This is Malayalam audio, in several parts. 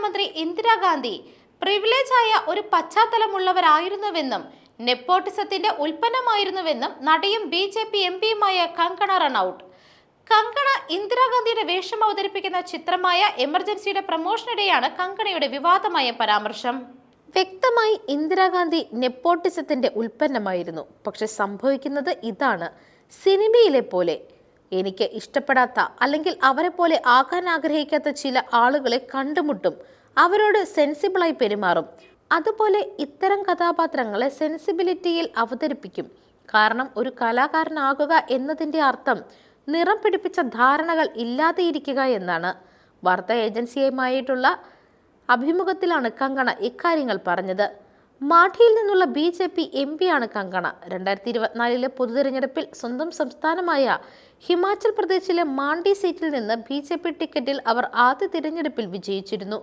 പ്രധാനമന്ത്രി ഇന്ദിരാഗാന്ധി പ്രിവിലേജ് ആയ ഒരു പശ്ചാത്തലമുള്ളവരായിരുന്നുവെന്നും നെപ്പോട്ടിസത്തിന്റെ ഉൽപ്പന്നമായിരുന്നുവെന്നും നടിയും ബി ജെ പി എം പിയുമായ കങ്കണ റണൌട്ട്. കങ്കണ ഇന്ദിരാഗാന്ധിയുടെ വേഷം അവതരിപ്പിക്കുന്ന ചിത്രമായ എമർജൻസിയുടെ പ്രമോഷനിടെയാണ് കങ്കണയുടെ വിവാദമായ പരാമർശം. വ്യക്തമായി ഇന്ദിരാഗാന്ധി നെപ്പോട്ടിസത്തിന്റെ ഉൽപ്പന്നമായിരുന്നു. പക്ഷെ സംഭവിക്കുന്നത് ഇതാണ്. സിനിമയിലെ പോലെ എനിക്ക് ഇഷ്ടപ്പെടാത്ത അല്ലെങ്കിൽ അവരെ പോലെ ആകാൻ ആഗ്രഹിക്കാത്ത ചില ആളുകളെ കണ്ടുമുട്ടും. അവരോട് സെൻസിബിളായി പെരുമാറും. അതുപോലെ ഇത്തരം കഥാപാത്രങ്ങളെ സെൻസിബിലിറ്റിയിൽ അവതരിപ്പിക്കും. കാരണം ഒരു കലാകാരനാകുക എന്നതിന്റെ അർത്ഥം നിറം പിടിപ്പിച്ച ധാരണകൾ ഇല്ലാതെയിരിക്കുക എന്നാണ്. വാർത്താ ഏജൻസിയുമായിട്ടുള്ള അഭിമുഖത്തിലാണ് കങ്കണ ഇക്കാര്യങ്ങൾ പറഞ്ഞത്. മാഠിയിൽ നിന്നുള്ള ബി ജെ പി എം പിയാണ് കങ്കണ. രണ്ടായിരത്തി ഇരുപത്തിനാലിലെ പൊതുതെരഞ്ഞെടുപ്പിൽ സ്വന്തം സംസ്ഥാനമായ ഹിമാചൽ പ്രദേശിലെ മാണ്ടി സീറ്റിൽ നിന്ന് ബി ജെ പി ടിക്കറ്റിൽ അവർ ആദ്യ തിരഞ്ഞെടുപ്പിൽ വിജയിച്ചിരുന്നു.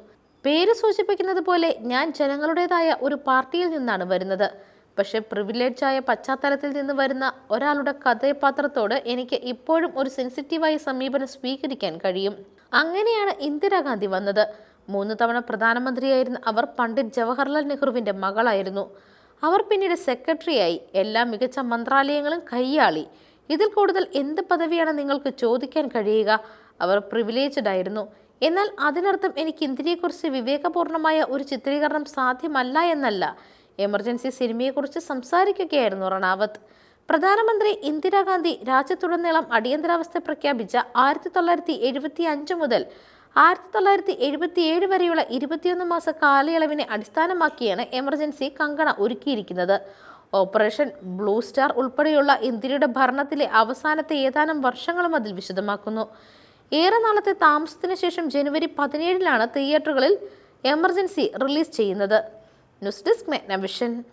പേര് സൂചിപ്പിക്കുന്നത് പോലെ ഞാൻ ജനങ്ങളുടേതായ ഒരു പാർട്ടിയിൽ നിന്നാണ് വരുന്നത്. പക്ഷേ പ്രിവിലേജ് ആയ പശ്ചാത്തലത്തിൽ നിന്ന് വരുന്ന ഒരാളുടെ കഥാപാത്രത്തോട് എനിക്ക് ഇപ്പോഴും ഒരു സെൻസിറ്റീവായ സമീപനം സ്വീകരിക്കാൻ കഴിയും. അങ്ങനെയാണ് ഇന്ദിരാഗാന്ധി വന്നത്. മൂന്ന് തവണ പ്രധാനമന്ത്രിയായിരുന്ന അവർ പണ്ഡിറ്റ് ജവഹർലാൽ നെഹ്റുവിന്റെ മകളായിരുന്നു. അവർ പിന്നീട് സെക്രട്ടറിയായി എല്ലാ മികച്ച മന്ത്രാലയങ്ങളും കൈയാളി. ഇതിൽ കൂടുതൽ എന്ത് പദവിയാണ് നിങ്ങൾക്ക് ചോദിക്കാൻ കഴിയുക? അവർ പ്രിവിലേജ്ഡ് ആയിരുന്നു. എന്നാൽ അതിനർത്ഥം എനിക്ക് ഇന്ത്യയെക്കുറിച്ച് വിവേകപൂർണമായ ഒരു ചിത്രീകരണം സാധ്യമല്ല എന്നല്ല. എമർജൻസി സിനിമയെക്കുറിച്ച് സംസാരിക്കുകയായിരുന്നു റണാവത്ത്. പ്രധാനമന്ത്രി ഇന്ദിരാഗാന്ധി രാജ്യത്തുടനീളം അടിയന്തരാവസ്ഥ പ്രഖ്യാപിച്ച ആയിരത്തി തൊള്ളായിരത്തി എഴുപത്തി അഞ്ച് മുതൽ ആയിരത്തി തൊള്ളായിരത്തി എഴുപത്തി ഏഴ് വരെയുള്ള ഇരുപത്തിയൊന്ന് മാസ കാലയളവിനെ അടിസ്ഥാനമാക്കിയാണ് എമർജൻസി കങ്കണ ഒരുക്കിയിരിക്കുന്നത്. ഓപ്പറേഷൻ ബ്ലൂ സ്റ്റാർ ഉൾപ്പെടെയുള്ള ഇന്ത്യയുടെ ഭരണത്തിലെ അവസാനത്തെ ഏതാനും വർഷങ്ങളും അതിൽ വിശദമാക്കുന്നു. ഏറെ നാളത്തെ താമസത്തിന് ശേഷം ജനുവരി പതിനേഴിലാണ് തിയേറ്ററുകളിൽ എമർജൻസി റിലീസ് ചെയ്യുന്നത്. News desk മെഗ്നവിഷൻ.